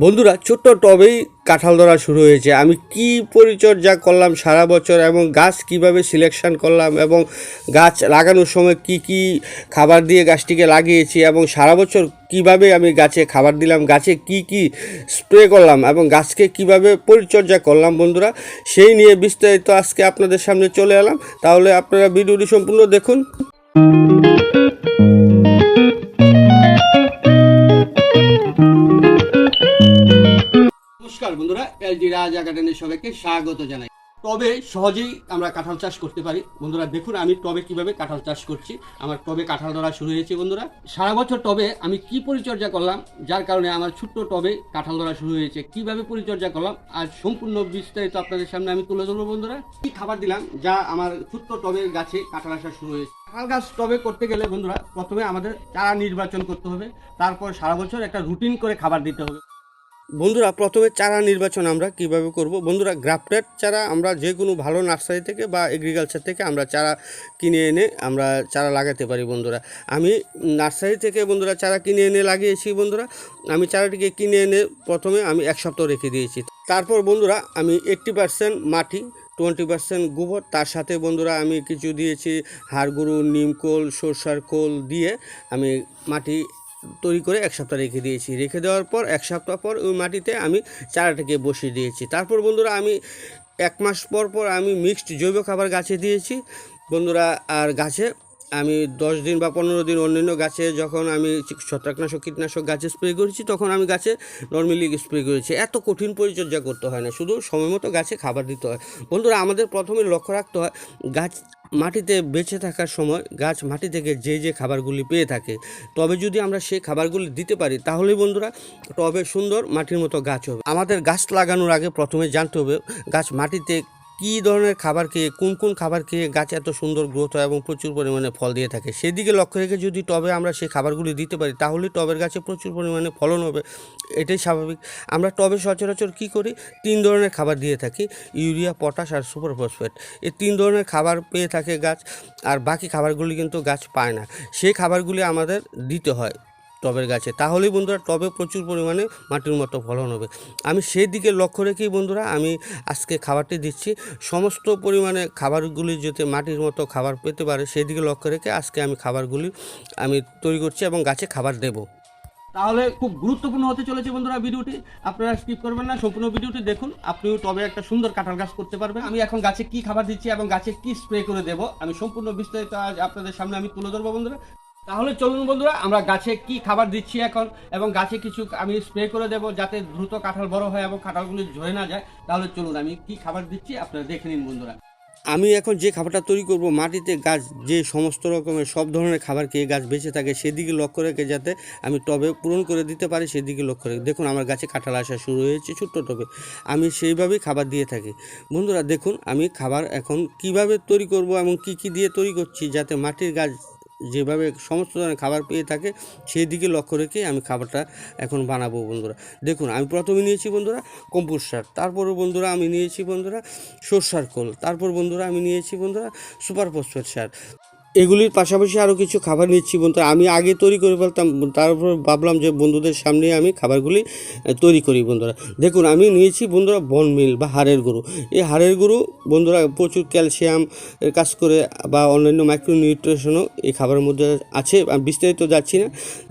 বন্ধুরা, ছোট্ট টবেই কাঁঠাল ধরা শুরু হয়েছে। আমি কি পরিচর্যা করলাম সারা বছর এবং গাছ কীভাবে সিলেকশন করলাম এবং গাছ লাগানোর সময় কি কি খাবার দিয়ে গাছটিকে লাগিয়েছি এবং সারা বছর কীভাবে আমি গাছে খাবার দিলাম, গাছে কি কি স্প্রে করলাম এবং গাছকে কীভাবে পরিচর্যা করলাম বন্ধুরা, সেই নিয়ে বিস্তারিত আজকে আপনাদের সামনে চলে এলাম। তাহলে আপনারা ভিডিওটি সম্পূর্ণ দেখুন। নমস্কার বন্ধুরা, এলজি রাজ একাডেমির সবাইকে স্বাগত জানাই। টবে সহজেই আমরা কাঁঠাল চাষ করতে পারি। বন্ধুরা, দেখুন আমি টবে কীভাবে কাঁঠাল চাষ করছি। আমার টবে কাঁঠাল ধরা শুরু হয়েছে বন্ধুরা। সারা বছর টবে আমি কি পরিচর্যা করলাম, যার কারণে আমার ছোট্ট টবে কাঁঠাল ধরা শুরু হয়েছে। কীভাবে পরিচর্যা করলাম, আর সম্পূর্ণ বিস্তারিত আপনাদের সামনে আমি তুলে ধরবো বন্ধুরা। কি খাবার দিলাম, যা আমার ছোট্ট টবের গাছে কাঁঠাল আসা শুরু হয়েছে। কাঁঠাল গাছ টবে করতে গেলে বন্ধুরা, প্রথমে আমাদের চারা নির্বাচন করতে হবে। তারপর সারা বছর একটা রুটিন করে খাবার দিতে হবে। বন্ধুরা, প্রথমে চারা নির্বাচন আমরা কীভাবে করব? বন্ধুরা, গ্রাফটেড চারা আমরা যে কোনো ভালো নার্সারি থেকে বা এগ্রিকালচার থেকে আমরা চারা কিনে এনে আমরা চারা লাগাতে পারি বন্ধুরা। আমি নার্সারি থেকে বন্ধুরা চারা কিনে এনে লাগিয়েছি বন্ধুরা। আমি চারাটিকে কিনে এনে প্রথমে আমি এক সপ্তাহ রেখে দিয়েছি। তারপর বন্ধুরা, আমি এইট্টি পার্সেন্ট মাটি টোয়েন্টি পার্সেন্ট গোবর। তার সাথে বন্ধুরা, আমি কিছু দিয়েছি, হাড় গরু নিমকোল সরষার কোল দিয়ে আমি মাটি তৈরি করে এক সপ্তাহ রেখে দিয়েছি। রেখে দেওয়ার পর এক সপ্তাহ পর ওই মাটিতে আমি চারাটাকে বসিয়ে দিয়েছি। তারপর বন্ধুরা আমি এক মাস পর পর আমি মিক্সড জৈব খাবার গাছে দিয়েছি। বন্ধুরা, আর গাছে আমি দশ দিন বা পনেরো দিন অন্যান্য গাছে যখন আমি ছত্রাকনাশক, কীটনাশক গাছে স্প্রে করেছি, তখন আমি গাছে নর্মালি স্প্রে করেছি। এত কঠিন পরিচর্যা করতে হয় না। শুধু সময় মতো গাছে খাবার দিতে হয়। বন্ধুরা, আমাদের প্রথমে লক্ষ্য রাখতে হয়, গাছ মাটিতে বেঁচে থাকার সময় গাছ মাটি থেকে যে যে খাবারগুলি পেয়ে থাকে, তবে যদি আমরা সেই খাবারগুলি দিতে পারি, তাহলেই বন্ধুরা টবে সুন্দর মাটির মতো গাছ হবে। আমাদের গাছ লাগানোর আগে প্রথমে জানতে হবে, গাছ মাটিতে কী ধরনের খাবার খেয়ে, কোন কোন খাবার খেয়ে গাছ এত সুন্দর গ্রোথ হয় এবং প্রচুর পরিমাণে ফল দিয়ে থাকে? সেদিকে লক্ষ্য রেখে যদি টবে আমরা সেই খাবারগুলি দিতে পারি, তাহলে টবের গাছে প্রচুর পরিমাণে ফলন হবে। এটাই স্বাভাবিক। আমরা টবে সচরাচর কী করি? তিন ধরনের খাবার দিয়ে থাকি, ইউরিয়া, পটাশ আর সুপার ফসফেট এই তিন ধরনের খাবার পেয়ে থাকে গাছ, আর বাকি খাবারগুলি কিন্তু গাছ পায় না। সেই খাবারগুলি আমাদের দিতে হয়। টবের গাছে। তাহলেই বন্ধুরা টবে প্রচুর পরিমাণে মাটির মতো ফলন হবে। আমি সেই দিকে লক্ষ্য রেখেই বন্ধুরা আমি আজকে খাবারটি দিচ্ছি। সমস্ত পরিমাণে খাবারগুলি যাতে মাটির মতো খাবার পেতে পারে, সেই দিকে লক্ষ্য রেখে আজকে আমি খাবারগুলি আমি তৈরি করছি এবং গাছে খাবার দেবো। তাহলে খুব গুরুত্বপূর্ণ হতে চলেছে বন্ধুরা ভিডিওটি। আপনারা স্কিপ করবেন না, সম্পূর্ণ ভিডিওটি দেখুন। আপনিও তবে একটা সুন্দর কাঁঠাল গাছ করতে পারবেন। আমি এখন গাছে কি খাবার দিচ্ছি এবং গাছে কি স্প্রে করে দেব, আমি সম্পূর্ণ বিস্তারিত আজ আপনাদের সামনে আমি তুলে ধরবো বন্ধুরা। তাহলে চলুন বন্ধুরা, আমরা গাছে কি খাবার দিচ্ছি এখন? এবং গাছে কিছু আমি স্প্রে করে দেব যাতে দ্রুত কাঁঠাল বড় হয় এবং কাঁঠালগুলি ঝরে না যায়। তাহলে চলুন, আমি কি খাবার দিচ্ছি আপনারা দেখে নিন বন্ধুরা। আমি এখন যে খাবারটা তৈরি করব, মাটিতে গাছ যে সমস্ত রকমের সব ধরনের খাবার খেয়ে গাছ বেঁচে থাকে, সেদিকে লক্ষ্য রেখে যাতে আমি টবে পূরণ করে দিতে পারি, সেদিকে লক্ষ্য রেখে। দেখুন, আমার গাছে কাঁঠাল আসা শুরু হয়েছে ছোট্ট টবে। আমি সেইভাবেই খাবার দিয়ে থাকি। বন্ধুরা, দেখুন, আমি খাবার এখন কীভাবে তৈরি করব এবং কি কি দিয়ে তৈরি করছি যাতে মাটির গাছ যেভাবে সমস্ত ধরনের খাবার পেয়ে থাকে, সেই দিকে লক্ষ্য রেখে আমি খাবারটা এখন বানাবো বন্ধুরা। দেখুন, আমি প্রথমে নিয়েছি বন্ধুরা কম্পোস্ট সার, তারপরে বন্ধুরা আমি নিয়েছি বন্ধুরা সর্ষার খোল, তারপর বন্ধুরা আমি নিয়েছি বন্ধুরা সুপার ফসফেট সার। এগুলির পাশাপাশি আরও কিছু খাবার নিচ্ছি বন্ধুরা আমি আগে তৈরি করে ফেলতাম তারপর ভাবলাম যে বন্ধুদের সামনে আমি খাবারগুলি তৈরি করি বন্ধুরা। দেখুন, আমি নিয়েছি বন্ধুরা বন মিল বা হাড়ের গরু এই হাড়ের গরু বন্ধুরা প্রচুর ক্যালসিয়াম কাজ করে বা অন্যান্য মাইক্রো নিউট্রিশনও এই খাবারের মধ্যে আছে, আমি বিস্তারিত যাচ্ছি না।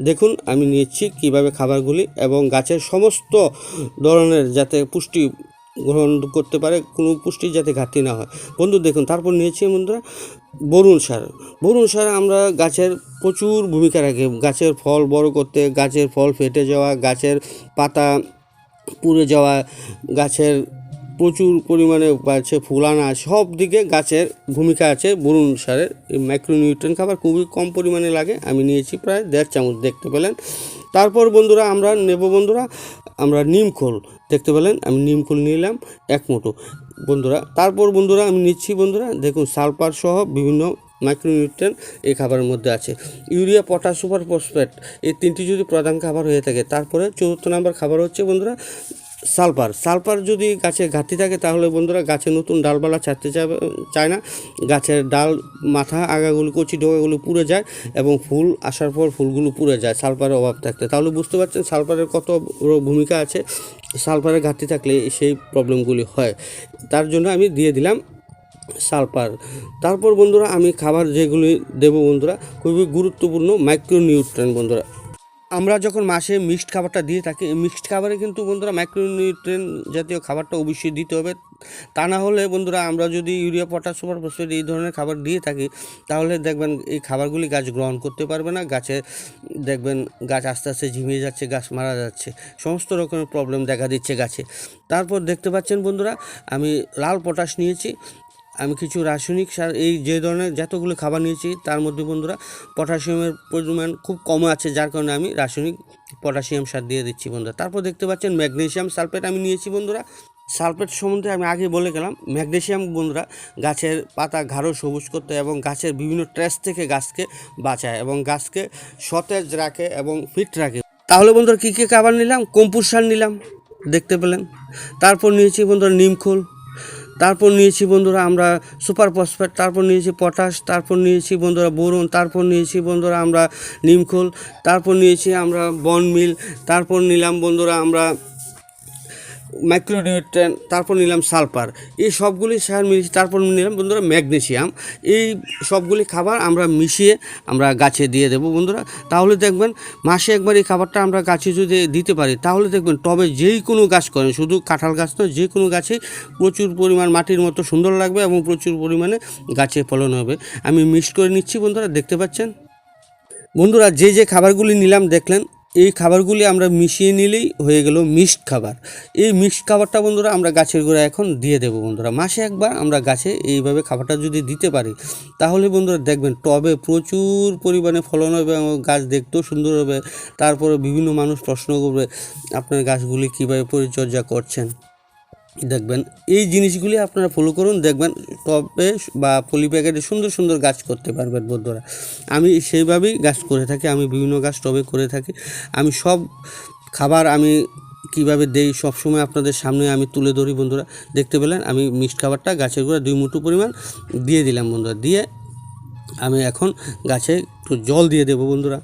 দেখুন, আমি নিয়েছি কীভাবে খাবারগুলি এবং গাছের সমস্ত ধরনের যাতে পুষ্টি গ্রহণ করতে পারে, কোনো পুষ্টির যাতে ঘাটতি না হয়। বন্ধু, দেখুন, তারপর নিয়েছি বন্ধুরা বরুণ সার। বরুণ সার আমরা গাছের প্রচুর ভূমিকা রাখে। গাছের ফল বড় করতে, গাছের ফল ফেটে যাওয়া, গাছের পাতা পুড়ে যাওয়া, গাছের প্রচুর পরিমাণে গাছে ফুল আনা সব দিকে গাছের ভূমিকা আছে বরুণ সারের। এই মাইক্রোনিউট্রেন খাবার খুবই কম পরিমাণে লাগে। আমি নিয়েছি প্রায় দেড় চামচ, দেখতে পেলেন। তারপর বন্ধুরা, আমরা নেব বন্ধুরা আমরা নিমখোল দেখতে পেলেন? আমি নিমখোল নিলাম, এক মুঠো। বন্ধুরা, তারপর বন্ধুরা, আমি নিচ্ছি বন্ধুরা, দেখুন, সালফার সহ বিভিন্ন মাইক্রোনিউট্রেন এই খাবারের মধ্যে আছে। ইউরিয়া, পটাশ, সুপার ফসফেট, এই তিনটি যদি প্রধান খাবার হয়ে থাকে, তারপরে চতুর্থ নাম্বার খাবার হচ্ছে বন্ধুরা সালপার। সালপার যদি গাছে ঘাটতি থাকে, তাহলে বন্ধুরা গাছে নতুন ডালপালা ছাড়তে চায় না। গাছের ডাল, মাথা, আগাগুলো, কচি ডোকাগুলো পুড়ে যায় এবং ফুল আসার পর ফুলগুলো পুড়ে যায় সালপারের অভাব থাকতে। তাহলে বুঝতে পারছেন সালপারের কত ভূমিকা আছে। সালপারের ঘাটতি থাকলে সেই প্রবলেমগুলি হয়। তার জন্য আমি দিয়ে দিলাম সালফার তারপর বন্ধুরা আমি খাবার যেগুলি দেবো বন্ধুরা, খুবই গুরুত্বপূর্ণ মাইক্রোনিউট্রেন বন্ধুরা। আমরা যখন মাসে মিক্সড খাবারটা দিয়ে থাকি মিক্সড খাবারে কিন্তু বন্ধুরা মাইক্রোনিউট্রেন জাতীয় খাবারটা অবশ্যই দিতে হবে। তা না হলে বন্ধুরা আমরা যদি ইউরিয়া, পটাশ, সুপার ফসফেট এই ধরনের খাবার দিয়ে থাকি, তাহলে দেখবেন এই খাবারগুলি গাছ গ্রহণ করতে পারবে না। গাছে দেখবেন গাছ আস্তে আস্তে ঝিমিয়ে যাচ্ছে, গাছ মারা যাচ্ছে, সমস্ত রকমের প্রবলেম দেখা দিচ্ছে গাছে। তারপর দেখতে পাচ্ছেন বন্ধুরা, আমি লাল পটাশ নিয়েছি। আমি কিছু রাসায়নিক সার, এই যে ধরনের যতগুলো খাবার নিয়েছি, তার মধ্যে বন্ধুরা পটাশিয়ামের পরিমাণ খুব কম আছে, যার কারণে আমি রাসায়নিক পটাশিয়াম সার দিয়ে দিচ্ছি বন্ধুরা। তারপর দেখতে পাচ্ছেন ম্যাগনেশিয়াম সালফেট আমি নিয়েছি বন্ধুরা। সালফেট সম্বন্ধে আমি আগে বলে গেলাম, ম্যাগনেশিয়াম বন্ধুরা গাছের পাতা গাঢ় সবুজ করতে এবং গাছের বিভিন্ন ট্রেস থেকে গাছকে বাঁচায় এবং গাছকে সতেজ রাখে এবং ফিট রাখে। তাহলে বন্ধুরা কী কী খাবার নিলাম? কম্পোস্ট সার নিলাম, দেখতে পেলেন। তারপর নিয়েছি বন্ধুরা নিমখোল তারপর নিয়েছি বন্ধুরা আমরা সুপার ফসফেট, তারপর নিয়েছি পটাশ, তারপর নিয়েছি বন্ধুরা বোরন, তারপর নিয়েছি বন্ধুরা আমরা নিমখোল, তারপর নিয়েছি আমরা বনমিল, তারপর নিলাম বন্ধুরা আমরা মাইক্রোনিউট্রেন, তারপর নিলাম সালফার। এই সবগুলি সার মিশিয়ে তারপর নিলাম বন্ধুরা ম্যাগনেসিয়াম। এই সবগুলি খাবার আমরা মিশিয়ে আমরা গাছে দিয়ে দেবো বন্ধুরা। তাহলে দেখবেন মাসে একবার এই খাবারটা আমরা গাছে যদি দিতে পারি, তাহলে দেখবেন টবে যেই কোনো গাছ করেন, শুধু কাঁঠাল গাছ নয়, যে কোনো গাছেই প্রচুর পরিমাণ মাটির মতো সুন্দর লাগবে এবং প্রচুর পরিমাণে গাছে ফলন হবে। আমি মিক্সড করে নিচ্ছি বন্ধুরা, দেখতে পাচ্ছেন? বন্ধুরা, যে যে খাবারগুলি নিলাম, দেখলেন এই খাবারগুলি আমরা মিশিয়ে নিলেই হয়ে গেল মিক্সড খাবার। এই মিক্সড খাবারটা বন্ধুরা আমরা গাছের গোড়ায় এখন দিয়ে দেবো বন্ধুরা। মাসে একবার আমরা গাছে এইভাবে খাবারটা যদি দিতে পারি, তাহলে বন্ধুরা দেখবেন টবে প্রচুর পরিমাণে ফলন হবে এবং গাছ দেখতেও সুন্দর হবে। তারপরে বিভিন্ন মানুষ প্রশ্ন করবে, আপনার গাছগুলি কীভাবে পরিচর্যা করছেন? দেখবেন, এই জিনিসগুলি আপনারা ফলো করুন, দেখবেন টবে বা পলি প্যাকেটে সুন্দর সুন্দর গাছ করতে পারবেন বন্ধুরা। আমি সেইভাবেই গাছ করে থাকি, আমি বিভিন্ন গাছ টবে করে থাকি। আমি সব খাবার আমি কীভাবে দেই সবসময় আপনাদের সামনে আমি তুলে ধরি বন্ধুরা। দেখতে পেলেন, আমি মিক্সড খাবারটা গাছের গোড়া দুই মুঠো পরিমাণ দিয়ে দিলাম বন্ধুরা। দিয়ে আমি এখন গাছে একটু জল দিয়ে দেবো বন্ধুরা।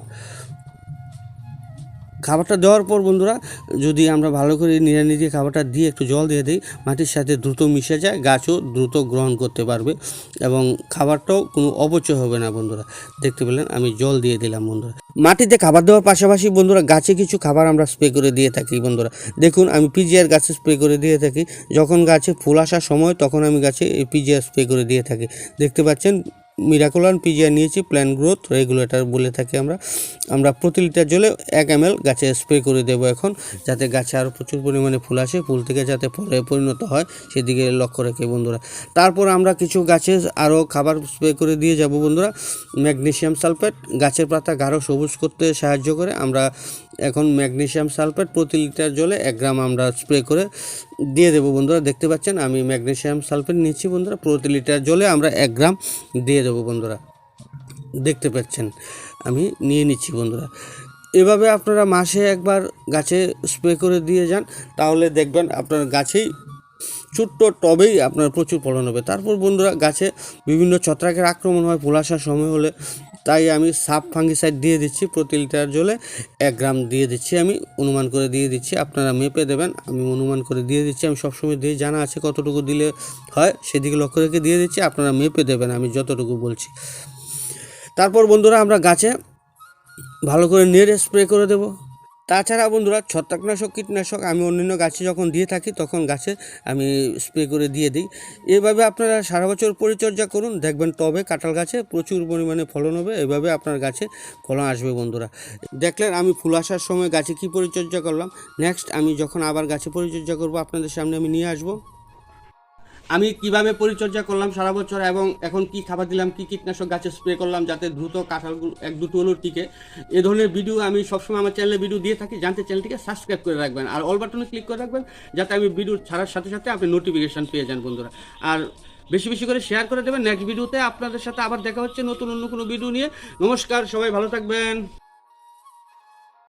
খাবারটা দেওয়ার পর বন্ধুরা, যদি আমরা ভালো করে নিড়ানিড়ি খাবারটা দিয়ে একটু জল দিয়ে দিই, মাটির সাথে দ্রুত মিশে যায়, গাছও দ্রুত গ্রহণ করতে পারবে এবং খাবারটাও কোনো অপচয় হবে না বন্ধুরা। দেখতে পেলেন, আমি জল দিয়ে দিলাম বন্ধুরা। মাটিতে খাবার দেওয়ার পাশাপাশি বন্ধুরা, গাছে কিছু খাবার আমরা স্প্রে করে দিয়ে থাকি বন্ধুরা। দেখুন, আমি পিজিআর গাছে স্প্রে করে দিয়ে থাকি। যখন গাছে ফুল আসার সময়, তখন আমি গাছে পিজিআর স্প্রে করে দিয়ে থাকি। দেখতে পাচ্ছেন মিরাকুলান পিজিয়া নিয়েছি প্ল্যান গ্রোথ রেগুলেটর বলে থাকি আমরা। আমরা প্রতি লিটার জলে এক এম গাছে স্প্রে করে দেবো এখন, যাতে গাছে আরও প্রচুর পরিমাণে ফুল আসে, ফুল থেকে যাতে ফলে পরিণত হয়, সেদিকে লক্ষ্য রেখে বন্ধুরা। তারপর আমরা কিছু গাছে আরও খাবার স্প্রে করে দিয়ে যাব বন্ধুরা। ম্যাগনেশিয়াম সালফেট গাছের পাতা গাঢ় সবুজ করতে সাহায্য করে। আমরা এখন ম্যাগনেশিয়াম সালফেট প্রতি লিটার জলে এক গ্রাম আমরা স্প্রে করে দিয়ে দেবো বন্ধুরা। দেখতে পাচ্ছেন, আমি ম্যাগনেসিয়াম সালফেট নিচ্ছি বন্ধুরা। প্রতি লিটার জলে আমরা এক গ্রাম দিয়ে দেবো বন্ধুরা। দেখতে পাচ্ছেন, আমি নিয়ে নিচ্ছি বন্ধুরা। এভাবে আপনারা মাসে একবার গাছে স্প্রে করে দিয়ে যান, তাহলে দেখবেন আপনার গাছেই ছোট্ট টবেই আপনার প্রচুর ফলন হবে। তারপর বন্ধুরা, গাছে বিভিন্ন ছত্রাকের আক্রমণ হয় আসার সময় হলে তাই আমি সাপ ফাঙ্গিসাইড দিয়ে দিচ্ছি, প্রতি লিটার জলে এক গ্রাম দিয়ে দিচ্ছি আমি, অনুমান করে দিয়ে দিচ্ছি, আপনারা মেপে দেবেন, আমি অনুমান করে দিয়ে দিচ্ছি, আমি সবসময় দিয়ে জানা আছে কতটুকু দিলে হয়, সেদিকে লক্ষ্য রেখে দিয়ে দিচ্ছি, আপনারা মেপে দেবেন, আমি যতটুকু বলছি। তারপর বন্ধুরা আমরা গাছে ভালো করে নেড়ে স্প্রে করে দেব। তাছাড়া বন্ধুরা, ছত্রাকনাশক, কীটনাশক আমি অন্যান্য গাছে যখন দিয়ে থাকি, তখন গাছে আমি স্প্রে করে দিয়ে দিই। এভাবে আপনারা সারা বছর পরিচর্যা করুন। দেখবেন তবে কাঁঠাল গাছে প্রচুর পরিমাণে ফলন হবে। এভাবে আপনার গাছে ফলন আসবে বন্ধুরা। দেখলেন আমি ফুল আসার সময় গাছে কি পরিচর্যা করলাম। নেক্সট আমি যখন আবার গাছে পরিচর্যা করব, আপনাদের সামনে আমি নিয়ে আসব। আমি কীভাবে পরিচর্যা করলাম সারা বছর এবং এখন কি খাবার দিলাম, কি কীটনাশক গাছে স্প্রে করলাম যাতে দ্রুত কাঁঠালগুলো, এক দুটো হলেও টিকে। এ ধরনের ভিডিও আমি সবসময় আমার চ্যানেলে ভিডিও দিয়ে থাকি। জানতে চ্যানেলটিকে সাবস্ক্রাইব করে রাখবেন আর অল বাটনে ক্লিক করে রাখবেন যাতে আমি ভিডিও ছাড়ার সাথে সাথে আপনি নোটিফিকেশান পেয়ে যান বন্ধুরা। আর বেশি বেশি করে শেয়ার করে দেবেন। নেক্সট ভিডিওতে আপনাদের সাথে আবার দেখা হচ্ছে নতুন অন্য কোনো ভিডিও নিয়ে। নমস্কার, সবাই ভালো থাকবেন।